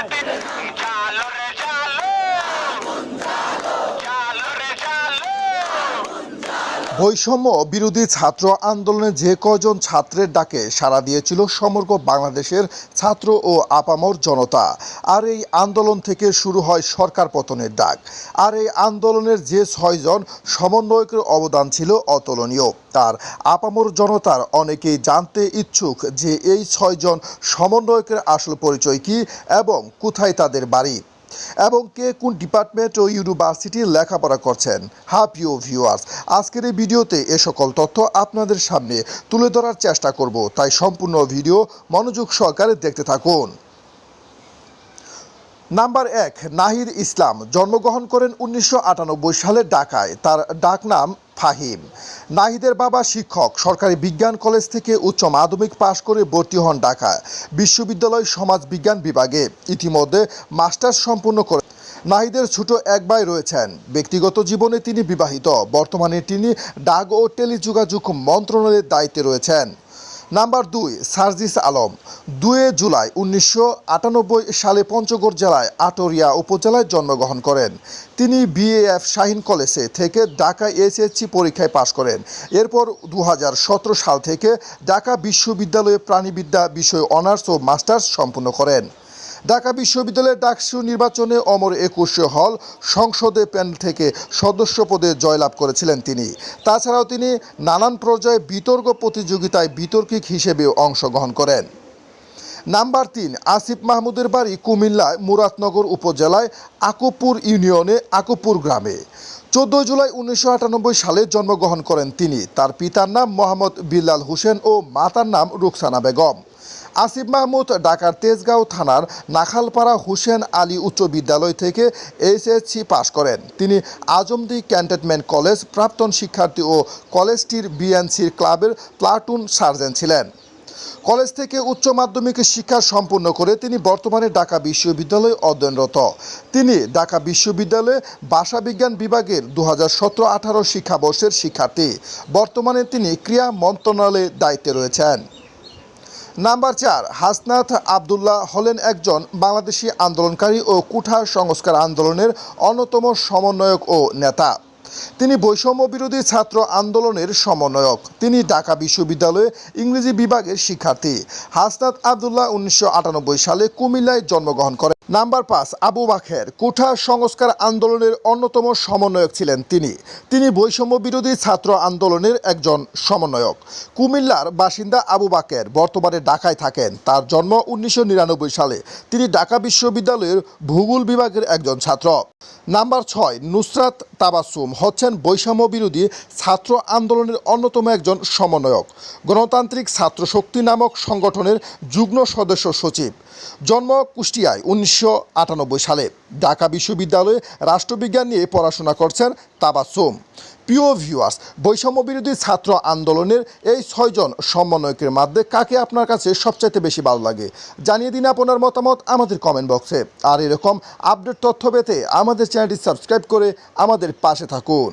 দিন জালো বৈষম্য বিরোধী ছাত্র আন্দোলনে যে কজন ছাত্রের ডাকে সাড়া দিয়েছিল সমগ্র বাংলাদেশের ছাত্র ও আপামর জনতা। আর এই আন্দোলন থেকে শুরু হয় সরকার পতনের ডাক। আর এই আন্দোলনের যে ছয়জন সমন্বয়কের অবদান ছিল অতুলনীয়। তার আপামর জনতার অনেকেই জানতে ইচ্ছুক যে এই ছয়জন সমন্বয়কের আসল পরিচয় কি এবং কোথায় তাদের বাড়ি। এবং কে কোন ডিপার্টমেন্ট ও ইউনিভার্সিটি লেখাপড়া করছেন? ইউ ভিউয়ার্স, আজকের এই ভিডিওতে এ সকল তথ্য আপনাদের সামনে তুলে ধরার চেষ্টা করব। তাই সম্পূর্ণ ভিডিও মনোযোগ সহকারে দেখতে থাকুন। নাম্বার এক, নাহিদ ইসলাম, জন্মগ্রহণ করেন উনিশশো সালে ঢাকায়। তার ডাকনাম ফাহিম। নাহিদের বাবা শিক্ষক, সরকারি বিজ্ঞান কলেজ থেকে উচ্চ মাধ্যমিক পাশ করে ভর্তি হন ঢাকায়। বিশ্ববিদ্যালয় সমাজ বিজ্ঞান বিভাগে ইতিমধ্যে মাস্টার্স সম্পূর্ণ করে নাহিদের ছোট এক ভাই রয়েছেন। ব্যক্তিগত জীবনে তিনি বিবাহিত। বর্তমানে তিনি ডাক ও টেলিযোগাযোগ মন্ত্রণালয়ের দায়িত্বে রয়েছেন। নাম্বার দুই, সার্জিস আলম। দুয়ে জুলাই উনিশশো আটানব্বই সালে পঞ্চগড় জেলায় আটোরিয়া উপজেলায় জন্মগ্রহণ করেন। তিনি বিএএফ শাহিন কলেজে থেকে ঢাকা এসএসসি পরীক্ষায় পাশ করেন। এরপর দু হাজার সতেরো সাল থেকে ঢাকা বিশ্ববিদ্যালয়ে প্রাণীবিদ্যা বিষয়ে অনার্স ও মাস্টার্স সম্পূর্ণ করেন। ঢাকা বিশ্ববিদ্যালয়ের ডাকসু নির্বাচনে অমর একুশে হল সংসদে প্যানেল থেকে সদস্য পদে জয়লাভ করেছিলেন তিনি। তাছাড়াও তিনি নানান পর্যায়ে বিতর্ক প্রতিযোগিতায় বিতর্কিক হিসেবেও অংশগ্রহণ করেন। নাম্বার তিন, আসিফ মাহমুদের বাড়ি কুমিল্লায় মুরাদনগর উপজেলায় আকুপুর ইউনিয়নে আকুপুর গ্রামে। চোদ্দোই জুলাই উনিশশো আটানব্বই সালে জন্মগ্রহণ করেন তিনি। তার পিতার নাম মোহাম্মদ বিল্লাল হোসেন ও মাতার নাম রুকসানা বেগম। আসিফ মাহমুদ, ঢাকার তেজগাঁও থানার নাখালপাড়া হুসেন আলী উচ্চ বিদ্যালয় থেকে এইচএসসি পাশ করেন। তিনি আজমদি ক্যান্টনমেন্ট কলেজ প্রাক্তন শিক্ষার্থী ও কলেজটির বিএনসির ক্লাবের প্লাটুন সার্জেন্ট ছিলেন। কলেজ থেকে উচ্চ মাধ্যমিক শিক্ষা সম্পূর্ণ করে তিনি বর্তমানে ঢাকা বিশ্ববিদ্যালয়ে অধ্যয়নরত। তিনি ঢাকা বিশ্ববিদ্যালয়ে ভাষাবিজ্ঞান বিভাগের দু হাজার সতেরো আঠারো শিক্ষাবর্ষের শিক্ষার্থী। বর্তমানে তিনি ক্রীড়া মন্ত্রণালয়ের দায়িত্বে রয়েছেন। নাম্বার চার হাসনাথ আবদুল্লাহ হলেন একজন বাংলাদেশি আন্দোলনকারী ও কুঠার সংস্কার আন্দোলনের অন্যতম সমন্বয়ক ও নেতা। তিনি বৈষম্য বিরোধী ছাত্র আন্দোলনের সমন্বয়ক। তিনি ঢাকা বিশ্ববিদ্যালয়ে ইংরেজি বিভাগের শিক্ষার্থী। হাসনাত আবদুল্লাহ উনিশশো সালে কুমিল্লায় জন্মগ্রহণ করেন। নাম্বার পাঁচ, আবু বাখের। কুঠা সংস্কার আন্দোলনের অন্যতম সমন্বয়ক ছিলেন তিনি। তিনি বৈষম্য বিরোধী ছাত্র আন্দোলনের একজন সমন্বয়ক। কুমিল্লার বাসিন্দা আবু বাকের বর্তমানে ঢাকায় থাকেন। তার জন্ম উনিশশো নিরানব্বই সালে। তিনি ঢাকা বিশ্ববিদ্যালয়ের ভূগোল বিভাগের একজন ছাত্র। নাম্বার ছয়, নুসরাত তাবাসুম। হচ্ছেন বৈষম্য বিরোধী ছাত্র আন্দোলনের অন্যতম একজন সমন্বয়ক। গণতান্ত্রিক ছাত্র শক্তি নামক সংগঠনের যুগ্ম সদস্য সচিব। জন্ম কুষ্টিয়ায় উনিশশো আটানব্বই সালে। ঢাকা বিশ্ববিদ্যালয়ে রাষ্ট্রবিজ্ঞান নিয়ে পড়াশোনা করছেন তাবাসুম। প্রিয় ভিউয়ার্স বৈষম্য বিরোধী ছাত্র আন্দোলনের এই ছয়জন সমন্বয়কের মধ্যে কাকে আপনার কাছে সবচাইতে বেশি ভালো লাগে? জানিয়ে দিন আপনার মতামত আমাদের কমেন্ট বক্সে আর এরকম আপডেট তথ্য পেতে আমাদের চ্যানেলটি সাবস্ক্রাইব করে আমাদের পাশে থাকুন।